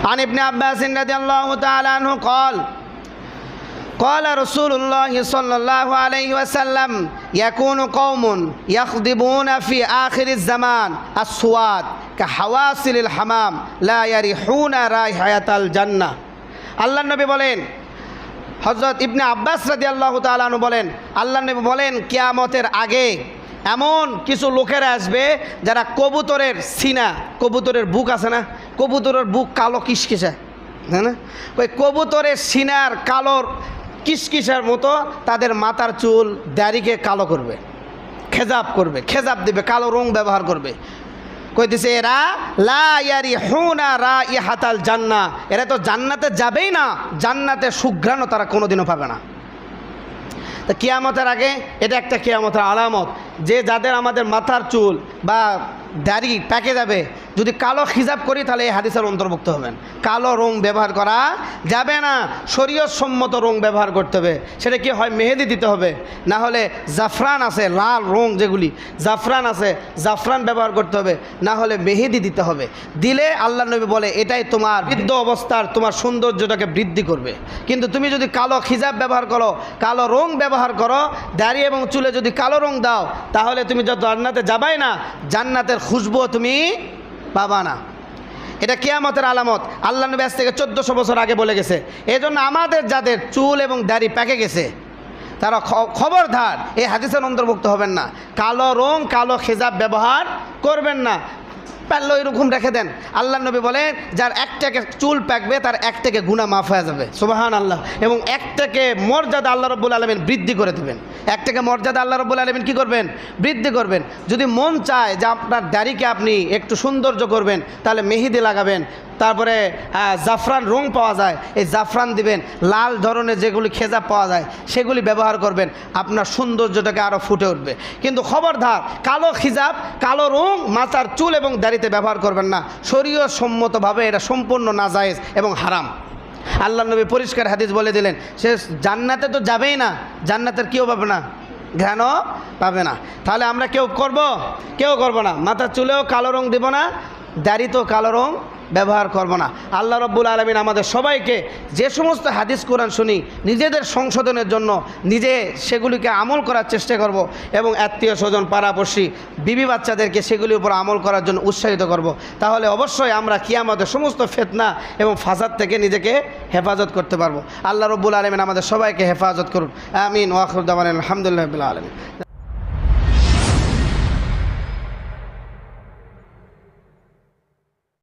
عن ابن عباس رضي الله تعالى عنه قال قال رسول الله صلى الله عليه وسلم يكون قوم يخضبون في آخر الزمان السواد كحواصل الحمام لا يريحون رائحة الجنة আল্লাহ নবী বলেন হজরত ইবনে আব্বাস রাদি আল্লাহ তালু বলেন আল্লাহ নবী বলেন কিয়ামতের আগে এমন কিছু লোকেরা আসবে যারা কবুতরের সিনা কবুতরের বুক আছে না কবুতরের বুক কালো কিসকিসা হ্যাঁ না? ওই কবুতরের সিনার কালোর কিসকিসার মতো তাদের মাথার চুল দাড়িকে কালো করবে খেজাব করবে খেজাব দিবে, কালো রং ব্যবহার করবে। কইতেছে এরা, লা ইয়ারি হুনা রা হাতাল জান্না। এরা তো জান্নাতে যাবেই না, জান্নাতে সুঘ্রাণও তারা কোনোদিনও পাবে না। তা কিয়ামতের আগে এটা একটা কেয়ামতের আলামত। যে যাদের আমাদের মাথার চুল বা দাড়ি প্যাকে যাবে। যদি কালো খিজাব করি, তাহলে এই হাদিসের অন্তর্ভুক্ত হবেন। কালো রং ব্যবহার করা যাবে না। শরীয়সম্মত রং ব্যবহার করতে হবে। সেটা কি হয়? মেহেদি দিতে হবে। না হলে জাফরান আছে, লাল রং যেগুলি, জাফরান আছে, জাফরান ব্যবহার করতে হবে। না হলে মেহেদি দিতে হবে। দিলে আল্লাহ নবী বলে, এটাই তোমার বৃদ্ধ অবস্থার, তোমার সৌন্দর্যটাকে বৃদ্ধি করবে। কিন্তু তুমি যদি কালো খিজাব ব্যবহার করো, কালো রং ব্যবহার করো, দাড়ি এবং চুলে যদি কালো রং দাও, তাহলে তুমি যত জান্নাতে যাবাই না, জান্নাতের খুশবু তুমি পাবা না। এটা কেয়ামতের আলামত। আল্লাহ নবী আজ থেকে চোদ্দোশো বছর আগে বলে গেছে। এজন্য জন্য আমাদের যাদের চুল এবং দাড়ি প্যাকে গেছে, তারা খ- খবরদার। এই হাদিসের অন্তর্ভুক্ত হবেন না। কালো রং, কালো খেজাব ব্যবহার করবেন না। পারলে এরকম রেখে দেন। আল্লাহ নবী বলেন, যার একটাকে চুল পাকবে, তার একটাকে গুণা মাফ হয়ে যাবে। সুবাহান আল্লাহ এবং একটাকে মর্যাদা আল্লাহ রব্বুল আলমিন বৃদ্ধি করে দেবেন। একটাকে মর্যাদা আল্লাহ রব্বুল আলমিন কী করবেন? বৃদ্ধি করবেন। যদি মন চায় যে আপনার দাড়িকে আপনি একটু সৌন্দর্য করবেন, তাহলে মেহেদি লাগাবেন তারপরে জাফরান রং পাওয়া যায়। এই জাফরান দিবেন, লাল ধরনের যেগুলি খেজা পাওয়া যায়, সেগুলি ব্যবহার করবেন। আপনার সৌন্দর্যটাকে আরও ফুটে উঠবে। কিন্তু খবরদার, কালো খিজাব, কালো রং মাথার চুল এবং দাড়িতে ব্যবহার করবেন না। শরীয় সম্মতভাবে এটা সম্পূর্ণ নাজায়েজ এবং হারাম। আল্লাহ নবী পরিষ্কার হাদিস বলে দিলেন, সে জান্নাতে তো যাবেই না। জান্নাতের কেউ পাবে না। জ্ঞানও পাবে না। তাহলে আমরা কেউ করব? কেউ করব না। মাথার চুলেও কালো রং দেব না, দাড়িতেও কালো রং ব্যবহার করব না। আল্লাহ রব্বুল আলমিন আমাদের সবাইকে যে সমস্ত হাদিস কোরআন শুনি, নিজেদের সংশোধনের জন্য নিজে সেগুলিকে আমল করার চেষ্টা করব এবং আত্মীয় স্বজন, পাড়াপড়শি, বিবি বাচ্চাদেরকে সেগুলির উপর আমল করার জন্য উৎসাহিত করব। তাহলে অবশ্যই আমরা কি আমাদের সমস্ত ফেতনা এবং ফাসাদ থেকে নিজেকে হেফাজত করতে পারব। আল্লাহ রব্বুল আলমিন আমাদের সবাইকে হেফাজত করুন। আমিন। ওয়াখরুদ্দামান আলহামদুলিল্লাহ আলমিন।